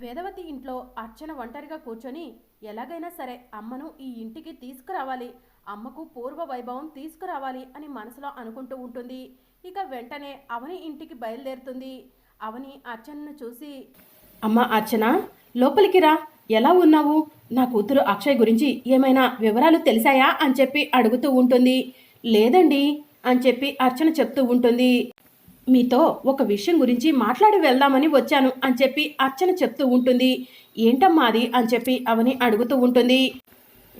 వేదవతి ఇంట్లో అర్చన ఒంటరిగా కూర్చొని ఎలాగైనా సరే అమ్మను ఈ ఇంటికి తీసుకురావాలి అమ్మకు పూర్వ వైభవం తీసుకురావాలి అని మనసులో అనుకుంటూ ఉంటుంది. ఇక వెంటనే అవని ఇంటికి బయలుదేరుతుంది. అవని అర్చనను చూసి అమ్మ అర్చన లోపలికి రా. ఎలా ఉన్నావు? నా కూతురు అక్షయ్ గురించి ఏమైనా వివరాలు తెలిసాయా? అని చెప్పి అడుగుతూ ఉంటుంది. లేదండి అని చెప్పి అర్చన చెప్తూ ఉంటుంది. మీతో ఒక విషయం గురించి మాట్లాడి వెళ్దామని వచ్చాను అని చెప్పి అర్చన చెప్తూ ఉంటుంది. ఏంటమ్మా అది? అని చెప్పి అవని అడుగుతూ ఉంటుంది.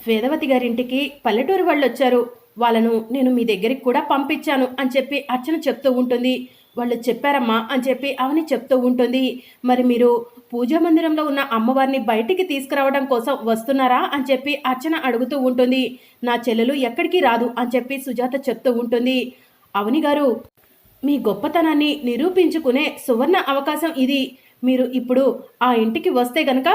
వేదవతి గారింటికి పల్లెటూరు వాళ్ళు వచ్చారు వాళ్ళను నేను మీ దగ్గరికి కూడా పంపించాను అని చెప్పి అర్చన చెప్తూ ఉంటుంది. వాళ్ళు చెప్పారమ్మా అని చెప్పి అవని చెప్తూ ఉంటుంది. మరి మీరు పూజా మందిరంలో ఉన్న అమ్మవారిని బయటికి తీసుకురావడం కోసం వస్తున్నారా అని చెప్పి అర్చన అడుగుతూ ఉంటుంది. నా చెల్లెలు ఎక్కడికి రాదు అని చెప్పి సుజాత చెప్తూ ఉంటుంది. అవని గారు మీ గొప్పతనాన్ని నిరూపించుకునే సువర్ణ అవకాశం ఇది. మీరు ఇప్పుడు ఆ ఇంటికి వస్తే గనక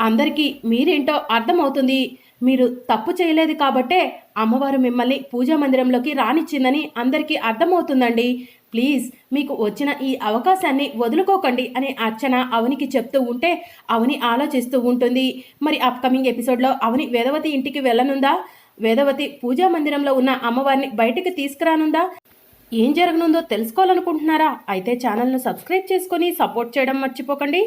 అందరికీ మీరేంటో అర్థమవుతుంది. మీరు తప్పు చేయలేదు కాబట్టే అమ్మవారు మిమ్మల్ని పూజా మందిరంలోకి రానిచ్చిందని అందరికీ అర్థమవుతుందండి. ప్లీజ్ మీకు వచ్చిన ఈ అవకాశాన్ని వదులుకోకండి అని అర్చన అవనికి చెప్తూ ఉంటే అవని ఆలోచిస్తూ ఉంటుంది. మరి అప్కమింగ్ ఎపిసోడ్లో అవని వేదవతి ఇంటికి వెళ్ళనుందా? వేదవతి పూజా మందిరంలో ఉన్న అమ్మవారిని బయటికి తీసుకురానుందా? ఏం జరగనుందో తెలుసుకోవాలనుకుంటున్నారా? అయితే ఛానల్ను సబ్స్క్రైబ్ చేసుకొని సపోర్ట్ చేయడం మర్చిపోకండి.